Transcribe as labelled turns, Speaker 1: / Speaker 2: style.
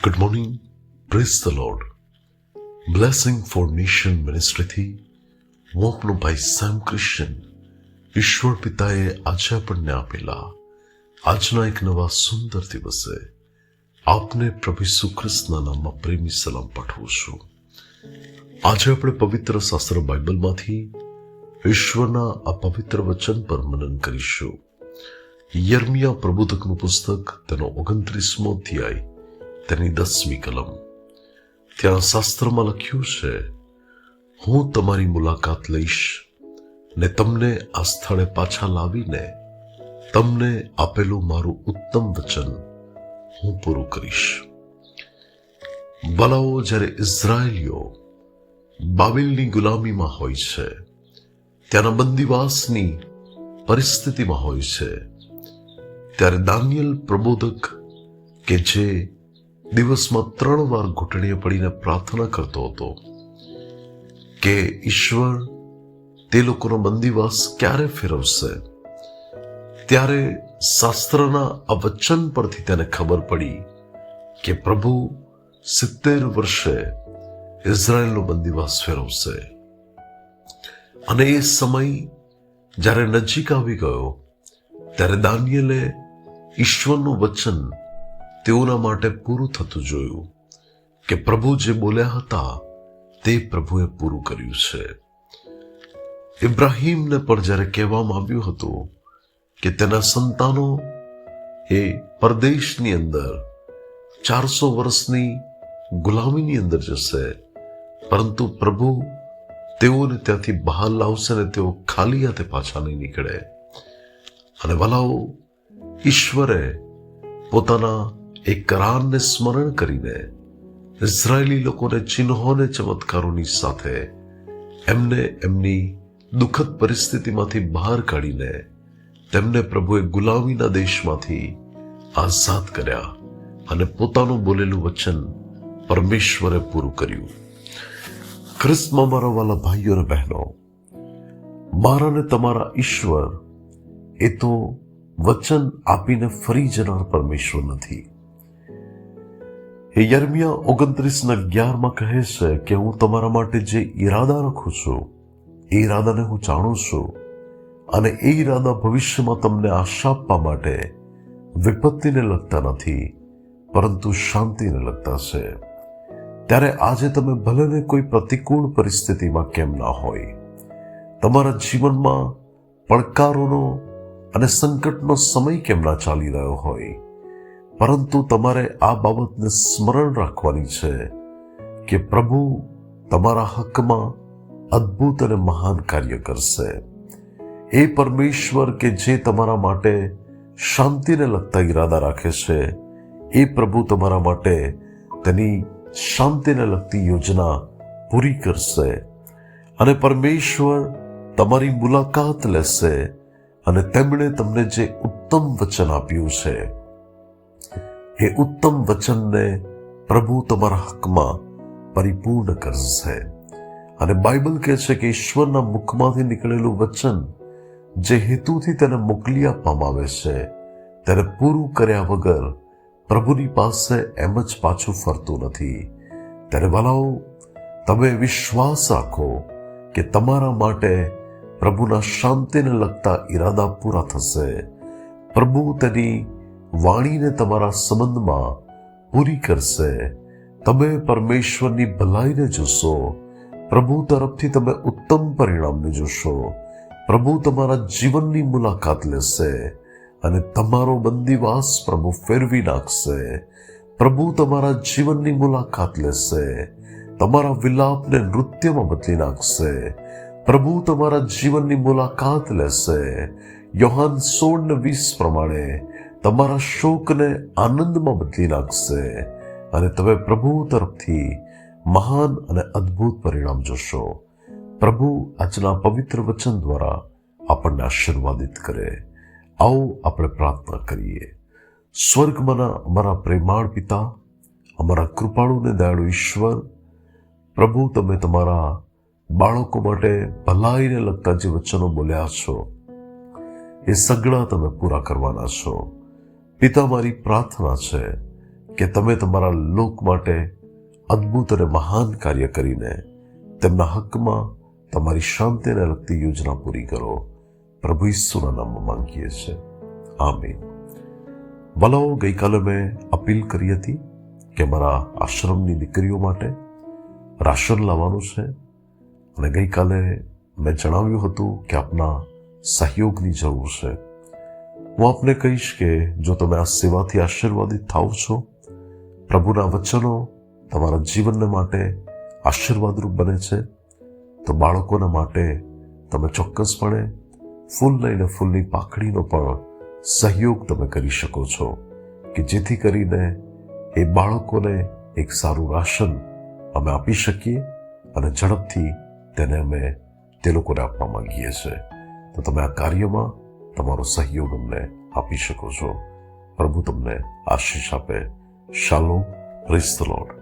Speaker 1: Good morning praise the Lord blessing for nation મિનિસ્ટ્રીથી હું આપનો ભાઈ સેમ ક્રિશ્ચન ઈશ્વર પિતાએ આજે આપણને આપેલા આજના એક નવા સુંદર દિવસે આપને પ્રભુ ઈસુ નામમાં પ્રેમી સલામ પાઠવું છું આજે આપણે પવિત્ર શાસ્ત્ર બાઇબલમાંથી ઈશ્વરના આ પવિત્ર વચન પર મનન કરીશું યર્મિયા પ્રબોધકનું પુસ્તક તેનો ઓગણત્રીસમો અધ્યાય તેની દસમી કલમ. ત્યાં શાસ્ત્રમાં લખ્યું છે, હું તમારી મુલાકાત લઈશ ને તમને આ સ્થળે પાછા લાવીને તમને આપેલું મારું ઉત્તમ વચન હું પૂરું કરીશ. બલાઓ, જ્યારે ઇઝરાયલીઓ બાબિલની ગુલામીમાં હોય છે, ત્યાંના બંદીવાસની પરિસ્થિતિમાં હોય છે, ત્યારે દાનિયલ પ્રબોધક કે જે દિવસમાં ત્રણ વાર ઘૂંટણીએ પડીને પ્રાર્થના કરતો હતો કે ઈશ્વર તે લોકોનો બંદીવાસ ક્યારે ફેરવશે? ત્યારે શાસ્ત્રના આ પરથી તેને ખબર પડી કે પ્રભુ સિત્તેર વર્ષે ઇઝરાયલનો બંદીવાસ ફેરવશે. અને એ સમય જ્યારે નજીક આવી ગયો, ત્યારે દાનિયેલે ઈશ્વરનું વચન તેઓના માટે પૂરું થતું જોયું કે પ્રભુ જે બોલ્યા હતા તે પ્રભુએ પૂરું કર્યું છે. ઇબ્રાહીમને પણ જ્યારે કહેવામાં આવ્યું હતું કે તેના સંતાનો એ પરદેશની અંદર ચારસો વર્ષની ગુલામીની અંદર જશે, પરંતુ પ્રભુ તેઓને ત્યાંથી બહાર લાવશે ને તેઓ ખાલી હાથે પાછા નહીં નીકળે. અને વલાઓ, ઈશ્વરે પોતાના એ કરારને સ્મરણ કરીને ઇઝરાયેલી લોકોને ચિહ્નોને ચમત્કારોની સાથે એમને એમની દુઃખદ પરિસ્થિતિમાંથી બહાર કાઢીને તેમને પ્રભુએ ગુલામીના દેશમાંથી આઝાદ કર્યા અને પોતાનું બોલેલું વચન પરમેશ્વરે પૂરું કર્યું. ખ્રિસ્તમાં મારા વાલા ભાઈઓ અને બહેનો, મારા ને તમારા ઈશ્વર એ તો વચન આપીને ફરી જનાર પરમેશ્વર નથી. એ યર્મિયા, ઓગણત્રીસના અગિયારમાં કહે છે કે હું તમારા માટે જે ઈરાદા રાખું છું, એ ઈરાદાને હું જાણું છું અને એ ઈરાદા ભવિષ્યમાં તમને આશા આપવા માટે વિપત્તિને લગતા નથી, પરંતુ શાંતિને લગતા છે. ત્યારે આજે તમે ભલેને કોઈ પ્રતિકૂળ પરિસ્થિતિમાં કેમ ના હોય. તમારા જીવનમાં પડકારોનો અને સંકટનો સમય કેમ ના ચાલી રહ્યો હોય. પરંતુ તમારે આ બાબતને સ્મરણ રાખવાની છે કે પ્રભુ તમારા હકમાં અદ્ભુત અને મહાન કાર્ય કરશે. એ પરમેશ્વર કે જે તમારા માટે શાંતિને લગતા ઈરાદા રાખે છે, એ પ્રભુ તમારા માટે તેની શાંતિને લગતી યોજના પૂરી કરશે અને પરમેશ્વર તમારી મુલાકાત લેશે અને તેમણે તમને જે ઉત્તમ વચન આપ્યું છે એ ઉત્તમ વચનને પ્રભુ તમારા હકમાં પરિપૂર્ણ કરશે. અને બાઇબલ કહે છે કે ઈશ્વરના મુખમાંથી નીકળેલું વચન જે હેતુથી તેને મોકલી આપવામાં આવે છે, તેને પૂરું કર્યા વગર પ્રભુની પાસે એમ જ પાછું ફરતું નથી. ત્યારે વાલાઓ, તમે વિશ્વાસ રાખો કે તમારા માટે પ્રભુના શાંતિને લગતા ઈરાદા પૂરા થશે. પ્રભુ તેની વાણીને તમારા સંબંધમાં પૂરી કરશે. તમે પરમેશ્વરની ભલાઈને જોશો. પ્રભુ તરફથી તમે ઉત્તમ પરિણામને જોશો. પ્રભુ તમારા જીવનની મુલાકાત લેશે અને તમારો બંદીવાસ પ્રભુ ફેરવી નાખશે. પ્રભુ તમારા જીવનની મુલાકાત લેશે. તમારા વિલાપને નૃત્યમાં બદલી નાખશે. પ્રભુ તમારા જીવનની મુલાકાત લેશે. યોહાન સોળ ને વીસ પ્રમાણે તમારા શોકને આનંદમાં બદલી નાખશે અને તમે પ્રભુ તરફથી મહાન અને અદ્ભુત પરિણામ જોશો. પ્રભુ આજના પવિત્ર વચન દ્વારા આપણને આશીર્વાદિત કરે. આવો આપણે પ્રાર્થના કરીએ. સ્વર્ગમાંના અમારા પ્રેમાળ પિતા, અમારા કૃપાળુ ને દયાળુ ઈશ્વર, પ્રભુ તમે તમારા બાળકો માટે ભલાઈને લગતા જે વચનો બોલ્યા છો, એ સગળા તમે પૂરા કરવાના છો. પિતા મારી પ્રાર્થના છે કે તમે તમારા લોક માટે અદ્ભુત અને મહાન કાર્ય કરીને તેમના હકમાં તમારી શાંતિને લગતી યોજના પૂરી કરો. પ્રભુ ઈસુના નામમાં માંગીએ છીએ. આમીન. વલો, ગઈકાલે મેં અપીલ કરી હતી કે મારા આશ્રમની દીકરીઓ માટે રાશન લાવવાનું છે અને ગઈકાલે મેં જણાવ્યું હતું કે આપના સહયોગની જરૂર છે. હું આપને કહીશ કે જો તમે આ સેવાથી આશીર્વાદિત થાવ છો પ્રભુના વચનો તમારા જીવનને માટે આશીર્વાદરૂપ બને છે તો બાળકોના માટે તમે ચોક્કસપણે ફૂલ લઈને ફૂલની પાખડીનો પણ સહયોગ તમે કરી શકો છો કે જેથી કરીને એ બાળકોને એક સારું રાશન અમે આપી શકીએ અને ઝડપથી તેને અમે તે લોકોને આપવા માંગીએ છીએ તો તમે આ કાર્યમાં તમારો સહયોગ અમને આપી શકો છો. પ્રભુ તમને આશીષ આપે. શાલો પ્રેસ ધ લોર્ડ.